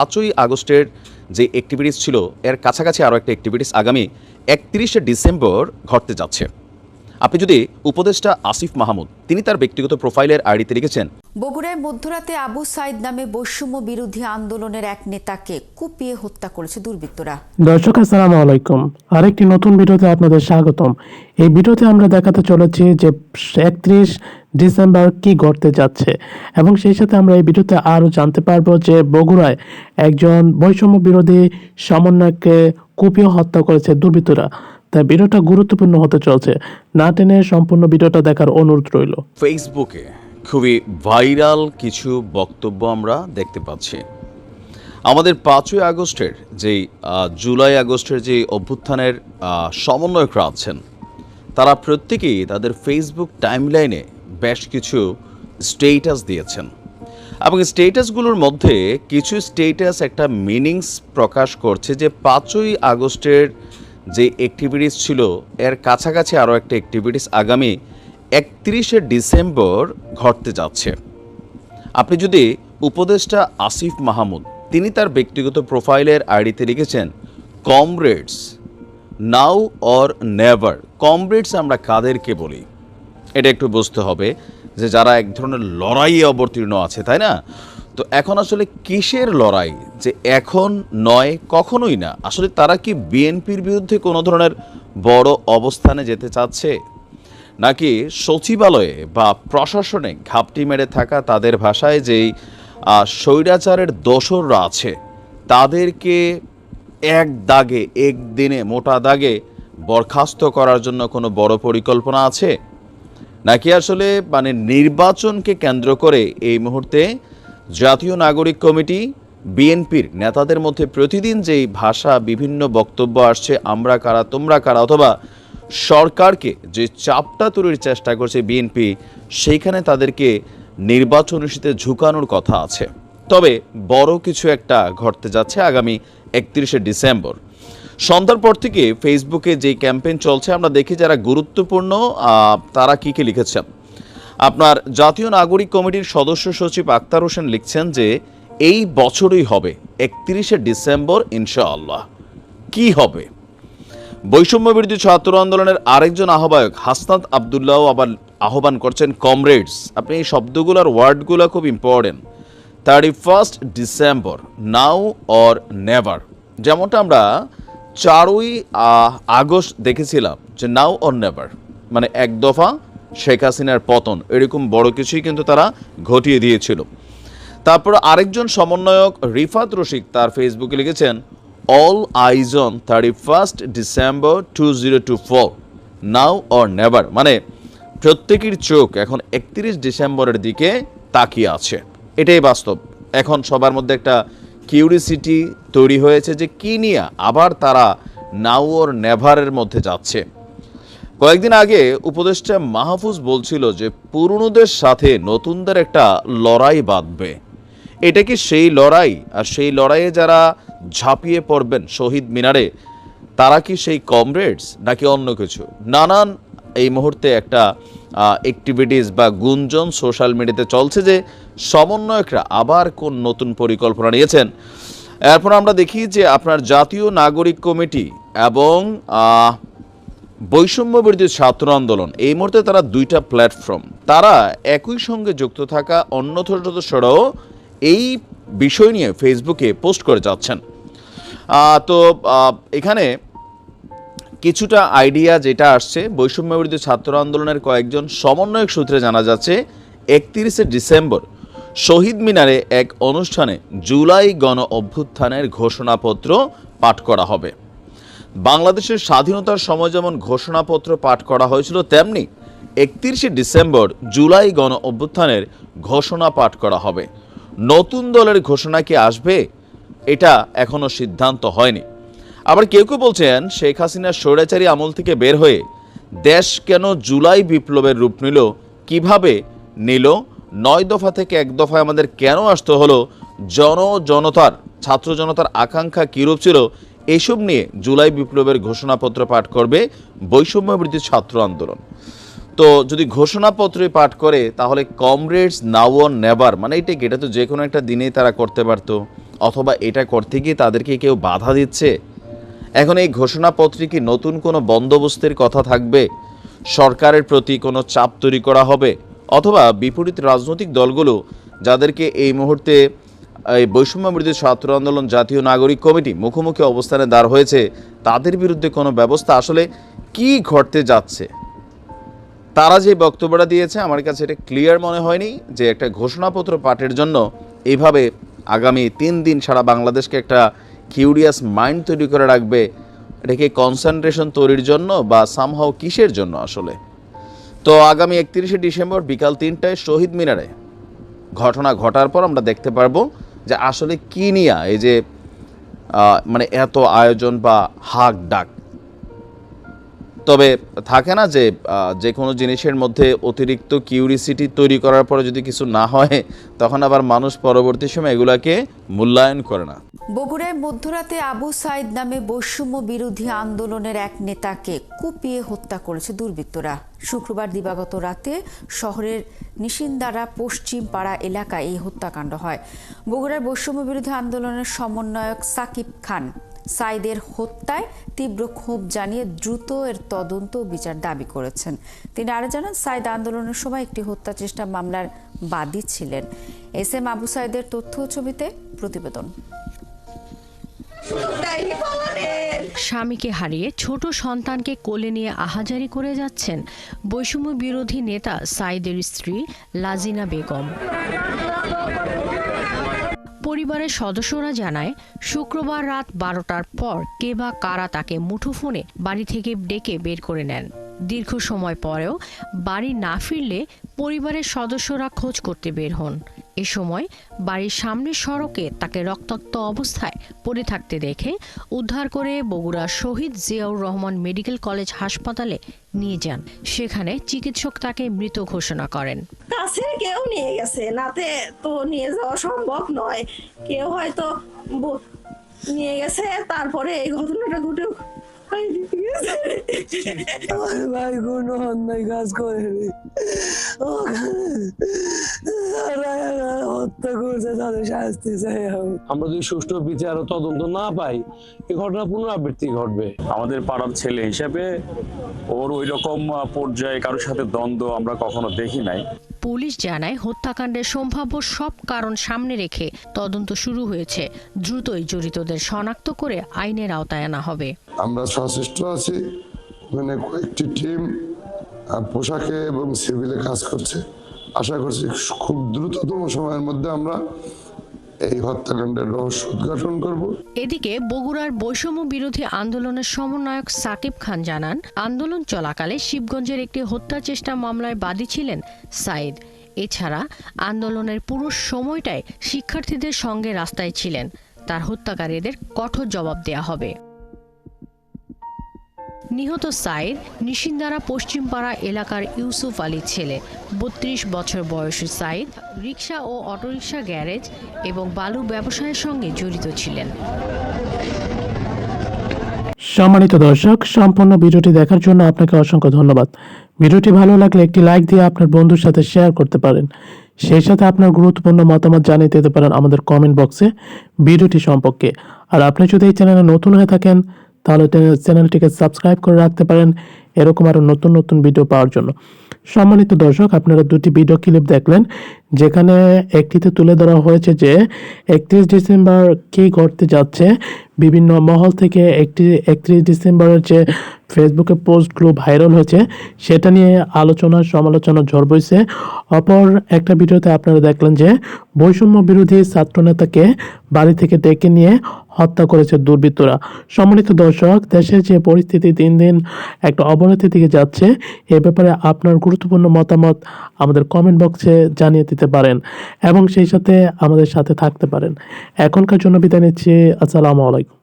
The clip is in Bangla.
পাঁচই আগস্টের যে অ্যাক্টিভিটিস ছিল, এর কাছাকাছি আরও একটা অ্যাক্টিভিটিস আগামী একত্রিশে ডিসেম্বর ঘটতে যাচ্ছে। আপনি যদি উপদেষ্টা আসিফ মাহমুদ তিনি তার ব্যক্তিগত প্রোফাইলের আইডিতে লিখেছেন বগুড়ায় মধ্যরাতে আবু সাইদ নামে বৈষম্য বিরোধী আন্দোলনের এক নেতাকে কুপিয়ে হত্যা করেছে দুর্বৃত্তরা। দর্শক আসসালামু আলাইকুম। আরেকটি নতুন ভিডিওতে আপনাদের স্বাগতম। এই ভিডিওতে আমরা দেখাতে চলেছি যে একত্রিশ ডিসেম্বর কি ঘটতে যাচ্ছে এবং সেই সাথে আমরা এই ভিডিওতে আরও জানতে পারব যে বগুড়ায় একজন বৈষম্য বিরোধী সমন্বয়কে কুপিয়ে হত্যা করেছে দুর্বৃত্তরা। তাই ভিডিওটা গুরুত্বপূর্ণ হতে চলছে। না টেনে সম্পূর্ণ ভিডিওটা দেখার অনুরোধ রইল। ফেসবুকে খুবই ভাইরাল কিছু বক্তব্য আমরা দেখতে পাচ্ছি। আমাদের পাঁচই আগস্টের যেই জুলাই আগস্টের যে অভ্যুত্থানের সমন্বয়করা আছেন, তারা প্রত্যেকেই তাদের ফেসবুক টাইমলাইনে বেশ কিছু স্টেটাস দিয়েছেন। এবং স্টেটাসগুলোর মধ্যে কিছু স্টেটাস একটা মিনিংস প্রকাশ করছে যে পাঁচই আগস্টের যে অ্যাক্টিভিটিস ছিল, এর কাছাকাছি আরও একটা অ্যাক্টিভিটিস আগামী একত্রিশে ডিসেম্বর ঘটতে যাচ্ছে। আপনি যদি উপদেষ্টা আসিফ মাহমুদ, তিনি তার ব্যক্তিগত প্রোফাইলের আইডিতে লিখেছেন comrades now or never comrades আমরা কাদেরকে বলি? এটা একটু বুঝতে হবে যে যারা এক ধরনের লড়াইয়ে অবতীর্ণ আছে, তাই না? তো এখন আসলে কিসের লড়াই? যে এখন নয়, কখনোই না। আসলে তারা কি বিএনপির বিরুদ্ধে কোনো ধরনের বড় অবস্থানে যেতে চাচ্ছে? নাকি সচিবালয়ে বা প্রশাসনে ঘাপটি মেরে থাকা তাদের ভাষায় যেই স্বৈরাচারের দোসররা আছে, তাদেরকে এক দাগে একদিনে মোটা দাগে বরখাস্ত করার জন্য কোনো বড় পরিকল্পনা আছে? নাকি আসলে মানে নির্বাচনকে কেন্দ্র করে এই মুহূর্তে জাতীয় নাগরিক কমিটি, বিএনপির নেতাদের মধ্যে প্রতিদিন যেই ভাষা, বিভিন্ন বক্তব্য আসছে, আমরা কারা, তোমরা কারা, অথবা সরকারকে যে চাপটা তৈরির চেষ্টা করছে বিএনপি, সেইখানে তাদেরকে নির্বাচন ইস্যুতে ঝুঁকানোর কথা আছে। তবে বড় কিছু একটা ঘটতে যাচ্ছে আগামী একত্রিশে ডিসেম্বর। সন্ধ্যার পর থেকে ফেসবুকে যে ক্যাম্পেইন চলছে, আমরা দেখি যারা গুরুত্বপূর্ণ তারা কী কী লিখেছেন আপনার জাতীয় নাগরিক কমিটির সদস্য সচিব আক্তার হোসেন লিখছেন যে এই বছরই হবে একত্রিশে ডিসেম্বর, ইনশাআল্লাহ। কি হবে? বৈষম্য বিরোধী ছাত্র আন্দোলনের আরেকজন আহ্বায়ক হাসনাত আবদুল্লাহ আবার আহ্বান করছেন, কমরেডস, আপনি এই শব্দগুলোর ওয়ার্ডগুলো খুব important thirty first December now or never যেমনটা আমরা চারই আগস্ট দেখেছিলাম যে নাও অর নেভার মানে এক দফা শেখ হাসিনার পতন, এরকম বড় কিছুই কিন্তু তারা ঘটিয়ে দিয়েছিল। তারপর আরেকজন সমন্বয়ক রিফাত রশিক তার ফেসবুকে লিখেছেন all eyes on thirty first December two zero two four now or never মানে প্রত্যেকের চোখ এখন একত্রিশ ডিসেম্বরের দিকে তাকিয়ে আছে। এটাই বাস্তব। এখন সবার মধ্যে একটা কিউরিসিটি তৈরি হয়েছে যে কি নিয়ে আবার তারা নাও অর নেভারের মধ্যে যাচ্ছে। কয়েকদিন আগে উপদেষ্টা মাহফুজ বলছিল যে পুরনোদের সাথে নতুনদের একটা লড়াই বাঁধবে। এটা কি সেই লড়াই? আর সেই লড়াইয়ে যারা ঝাঁপিয়ে পড়বেন শহীদ মিনারে, তারা কি সেই কমরেডস নাকি অন্য কিছু? নানান এই মুহূর্তে একটা অ্যাক্টিভিটিস বা গুঞ্জন সোশ্যাল মিডিয়াতে চলছে যে সমন্বয়করা আবার কোন নতুন পরিকল্পনা নিয়েছেন। এরপর আমরা দেখি যে আপনার জাতীয় নাগরিক কমিটি এবং বৈষম্য বিরোধী ছাত্র আন্দোলন। এই মুহূর্তে তারা দুইটা প্ল্যাটফর্ম তারা একই সঙ্গে যুক্ত থাকা অন্য সদস্যরাও এই বিষয় নিয়ে ফেসবুকে পোস্ট করে যাচ্ছেন। তো এখানে কিছুটা আইডিয়া যেটা আসছে বৈষম্য বিরোধী ছাত্র আন্দোলনের কয়েকজন সমন্বয়ক সূত্রে জানা যাচ্ছে, একত্রিশে ডিসেম্বর শহীদ মিনারে এক অনুষ্ঠানে জুলাই গণ অভ্যুত্থানের ঘোষণাপত্র পাঠ করা হবে। বাংলাদেশের স্বাধীনতার সময় যেমন ঘোষণাপত্র পাঠ করা হয়েছিল, তেমনি একত্রিশে ডিসেম্বর জুলাই গণ অভ্যুত্থানের ঘোষণা পাঠ করা হবে। নতুন দলের ঘোষণা কি আসবে, এটা এখনও সিদ্ধান্ত হয়নি। আবার কেউ কেউ বলছেন, শেখ হাসিনার স্বৈরাচারী আমল থেকে বের হয়ে দেশ কেন জুলাই বিপ্লবের রূপ নিল, কীভাবে নিল, নয় দফা থেকে এক দফায় আমাদের কেন আসতে হলো, জন জনতার, ছাত্র জনতার আকাঙ্ক্ষা কীরূপ ছিল এসব নিয়ে জুলাই বিপ্লবের ঘোষণাপত্র পাঠ করবে বৈষম্য বিরোধী ছাত্র আন্দোলন। তো যদি ঘোষণাপত্রে পাঠ করে, তাহলে কমরেডস নাও অন নেভার মানে এটা? এটা তো যে কোনো একটা দিনেই তারা করতে পারতো, অথবা এটা করতে গিয়ে তাদেরকে কেউ বাধা দিচ্ছে? এখন এই ঘোষণাপত্রে কি নতুন কোনো বন্দোবস্তের কথা থাকবে? সরকারের প্রতি কোনো চাপ তৈরি করা হবে? অথবা বিপরীত রাজনৈতিক দলগুলো, যাদেরকে এই মুহূর্তে এই বৈষম্য বিরোধী ছাত্র আন্দোলন জাতীয় নাগরিক কমিটি মুখোমুখি অবস্থানে দাঁড় হয়েছে। তাদের বিরুদ্ধে কোনো ব্যবস্থা আসলে কি ঘটতে যাচ্ছে? তারা যে বক্তব্যটা দিয়েছে, আমার কাছে এটা ক্লিয়ার মনে হয়নি যে একটা ঘোষণাপত্র পাঠের জন্য এইভাবে আগামী তিন দিন সারা বাংলাদেশকে একটা কিউরিয়াস মাইন্ড তৈরি করে রাখবে। এটাকে কনসেন্ট্রেশন তৈরির জন্য বা সামহাও কিসের জন্য আসলে? তো আগামী একত্রিশে ডিসেম্বর বিকাল তিনটায় শহীদ মিনারে ঘটনা ঘটার পর আমরা দেখতে পারব যে আসলে কি নিয়া এই যে মানে এত আয়োজন বা হাক ডাক। তবে থাকে না যে যে কোনো জিনিসের মধ্যে অতিরিক্ত কিউরিসিটি তৈরি করার পরে যদি কিছু না হয়, তখন আবার মানুষ পরবর্তী সময় এগুলাকে মূল্যায়ন করে না। বগুড়ায় মধ্যরাতে আবু সাইদ নামে বৈষম্য বিরোধী আন্দোলনের এক নেতাকে কুপিয়ে হত্যা করেছে দুর্বৃত্তরা। শুক্রবার দিবাগত রাতে শহরের নিশিন্দারা পশ্চিম পাড়া এলাকায় এই হত্যাকাণ্ড হয়। বগুড়ার বৈষম্য বিরোধী আন্দোলনের সমন্বয়ক সাকিব খান সাইদের হত্যায় তীব্র ক্ষোভ জানিয়ে দ্রুত এর তদন্ত বিচার দাবি করেছেন। তিনি আরও জানান, সাইদ আন্দোলনের সময় একটি হত্যা চেষ্টা মামলার বাদী ছিলেন। এস এম আবু সাইদের তথ্য ছবিতে প্রতিবেদন। স্বামীকে হারিয়ে ছোট সন্তানকে কোলে নিয়ে আহাজারি করে যাচ্ছেন বৈষম্য বিরোধী নেতা সাইদের স্ত্রী লাজিনা বেগম। পরিবারের সদস্যরা জানায়, শুক্রবার রাত বারোটার পর কে বা কারা তাকে মুঠোফোনে বাড়ি থেকে ডেকে বের করে নেন। দীর্ঘ সময় পরেও বাড়ি না ফিরলে পরিবারের সদস্যরা খোঁজ করতে বের হন। এ সময় বাড়ির সামনের সড়কে তাকে রক্তাক্ত অবস্থায় পড়ে থাকতে দেখে উদ্ধার করে বগুড়া শহীদ জিয়াউর রহমান মেডিকেল কলেজ হাসপাতালে নিয়ে যান। সেখানে চিকিৎসক তাকে মৃত ঘোষণা করেন। কাছের কেউ নিয়ে গেছে নাতে তো নিয়ে যাওয়া সম্ভব নয়। কেউ হয়তো ব- নিয়ে গেছে তারপরে এই ঘটনাটা ঘটে ভাই কোনো অন্যায় কাজ করেনি। হত্যা করছে তাদের শাস্তি চাই আমরা যদি সুষ্ঠু বিচার ও তদন্ত না পাই এই ঘটনা পুনরাবৃত্তি ঘটবে। আমাদের পাড়ার ছেলে হিসেবে ওর ওই রকম পর্যায়ে কারোর সাথে দ্বন্দ্ব আমরা কখনো দেখি নাই। পুলিশ জানায় হত্যাকাণ্ডের সম্ভাব্য সব কারণ সামনে রেখে তদন্ত শুরু হয়েছে। দ্রুতই জড়িতদের শনাক্ত করে আইনের আওতায় আনা হবে। আমরা সচেষ্ট আছি। কয়েকটি টিম পোশাকে এবং সিভিলে কাজ করছে। আশা করছি খুব দ্রুততম সময়ের মধ্যে আমরা এই হত্যাকাণ্ডের রহস্য উদ্ঘাটন করব। এদিকে বগুড়ার বৈষম্য বিরোধী আন্দোলনের সমন্বয়ক সাকিব খান জানান, আন্দোলন চলাকালে শিবগঞ্জের একটি হত্যা চেষ্টা মামলায় বাদী ছিলেন সাইদ। এছাড়া আন্দোলনের পুরো সময়টায় শিক্ষার্থীদের সঙ্গে রাস্তায় ছিলেন। তার হত্যাকারীদের কঠোর জবাব দেয়া হবে। নিহত সাইদ নিশিন্দারা পশ্চিমপাড়া এলাকার ইউসুফ আলীর ছেলে। বত্রিশ বছর বয়সী সাইদ রিক্সা ও অটোরিকশা গ্যারেজ এবং বালু ব্যবসায়ের সঙ্গে জড়িত ছিলেন। সম্মানিত দর্শক, সম্পূর্ণ ভিডিওটি দেখার জন্য আপনাকে অসংখ্য ধন্যবাদ। ভিডিওটি ভালো লাগলে একটি লাইক দিয়ে আপনার বন্ধুর সাথে শেয়ার করতে পারেন। সেই সাথে আপনার গুরুত্বপূর্ণ মতামত জানিয়ে দিতে পারেন আমাদের কমেন্ট বক্সে ভিডিওটি সম্পর্কে। আর আপনি যদি এই চ্যানেলে নতুন হয়ে থাকেন তাহলে চ্যানেলটিকে সাবস্ক্রাইব করে রাখতে পারেন। এরকম আরও নতুন নতুন ভিডিও পাওয়ার জন্য। সম্মানিত দর্শক, আপনারা দুটি ভিডিও ক্লিপ দেখলেন, যেখানে একটিতে তুলে ধরা হয়েছে যে একত্রিশ ডিসেম্বর কি ঘটতে যাচ্ছে। বিভিন্ন মহল থেকে একটি একত্রিশ ডিসেম্বরের যে ফেসবুকে পোস্টগুলো ভাইরাল হয়েছে, সেটা নিয়ে আলোচনা সমালোচনা ঝড় বইছে। অপর একটা ভিডিওতে আপনারা দেখলেন যে বৈষম্য বিরোধী ছাত্রনেতাকে বাড়ি থেকে ডেকে নিয়ে হত্যা করেছে দুর্বৃত্তরা। সম্মানিত দর্শক, দেশের যে পরিস্থিতি দিন দিন একটা অবনতির দিকে যাচ্ছে, এ ব্যাপারে আপনার গুরুত্বপূর্ণ মতামত আমাদের কমেন্ট বক্সে জানিয়ে দিতে পারেন এবং সেই সাথে আমাদের সাথে থাকতে পারেন। এখনকার জন্য বিদায় নিচ্ছি। আসসালামু আলাইকুম।